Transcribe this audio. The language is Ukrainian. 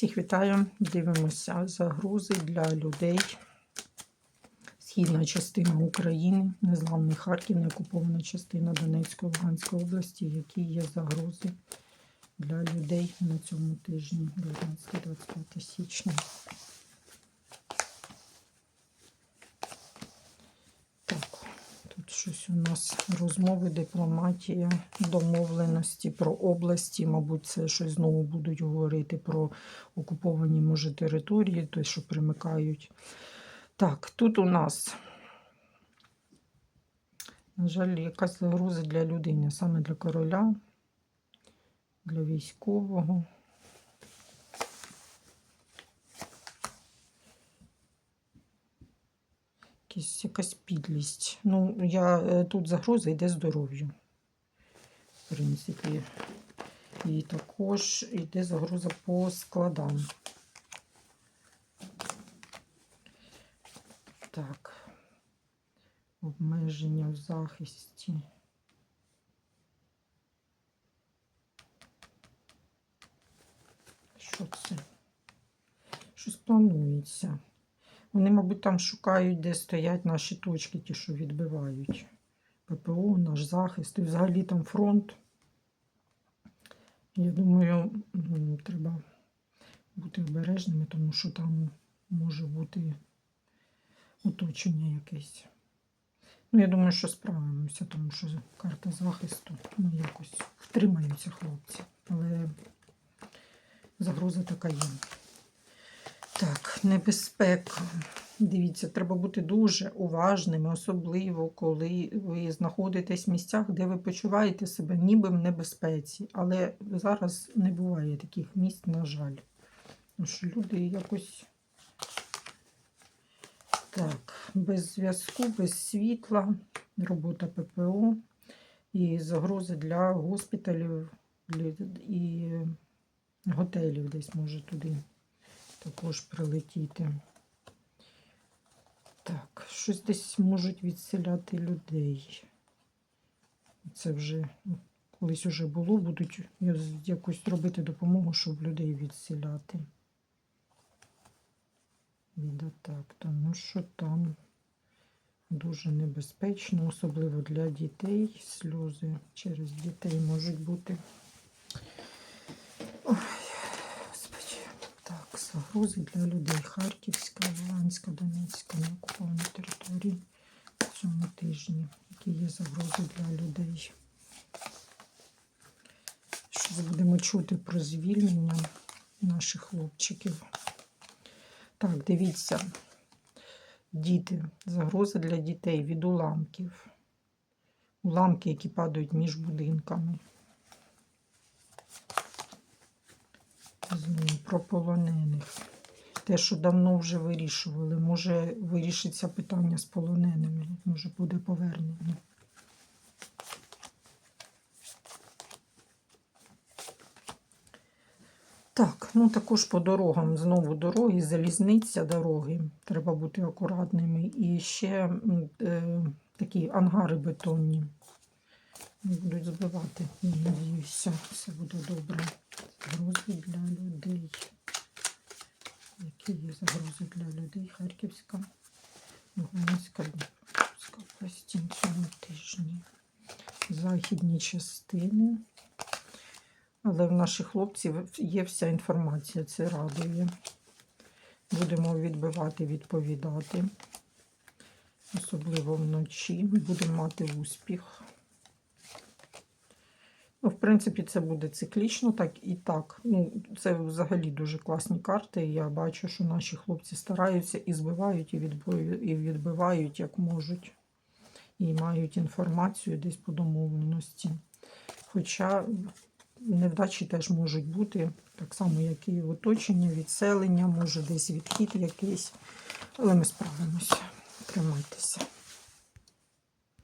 Всіх вітаю. Дивимося загрози для людей. Східна частина України, незламний Харків, неокупована частина Донецької Луганської області, які є загрози для людей на цьому тижні, 19-25 січня. Так, тут щось у нас розмови, дипломатія, домовленості про області. Мабуть, це щось знову будуть говорити про окуповані, може, території, той, що примикають. Так, тут у нас, на жаль, якась загроза для людини, саме для короля, для військового. Якась, якась підлість. Ну, я, е, тут загроза йде здоров'ю. В принципі. І також йде загроза по складам. Так. Обмеження в захисті. Що це? Щось планується. Вони, мабуть, там шукають, де стоять наші точки, ті, що відбивають. ППО, наш захист. І взагалі там фронт. Я думаю, треба бути обережними, тому що там може бути оточення якесь. Ну, я думаю, що справимося, тому що карта захисту ну, якось втримаються хлопці. Але загроза така є. Небезпека. Дивіться, треба бути дуже уважними, особливо коли ви знаходитесь в місцях, де ви почуваєте себе ніби в небезпеці. Але зараз не буває таких місць, на жаль. Тому що люди якось так, без зв'язку, без світла, робота ППО і загрози для госпіталів і готелів десь може туди також прилетіти. Так, щось десь можуть відселяти людей. Це вже колись вже було, будуть якось робити допомогу, щоб людей відселяти. Від атак, тому що там дуже небезпечно, особливо для дітей. Сльози через дітей можуть бути. Загрози для людей. Харківська, Луганська, Донецька, на окупованій території в цьому тижні. Які є загрози для людей? Що будемо чути про звільнення наших хлопчиків? Так, дивіться. Діти. Загроза для дітей від уламків. Уламки, які падають між будинками. Знову про полонених. Те, що давно вже вирішували. Може вирішиться питання з полоненими. Може буде повернення. Так, ну також по дорогам. Знову дороги, залізниця дороги. Треба бути акуратними. І ще е, такі ангари бетонні. Будуть збивати. Надіюся, все буде добре. Загрози для людей. Які є загрози для людей? Харківська, Луганська, області цьому тижні. Західні частини. Але в наших хлопців є вся інформація, це радує. Будемо відбивати, відповідати. Особливо вночі. Будемо мати успіх. Ну, в принципі, це буде циклічно, так і так. Ну, це взагалі дуже класні карти. Я бачу, що наші хлопці стараються і збивають, і відбивають, як можуть. І мають інформацію десь по домовленості. Хоча невдачі теж можуть бути, так само, як і оточення, відселення, може десь відхід якийсь. Але ми справимося. Тримайтеся.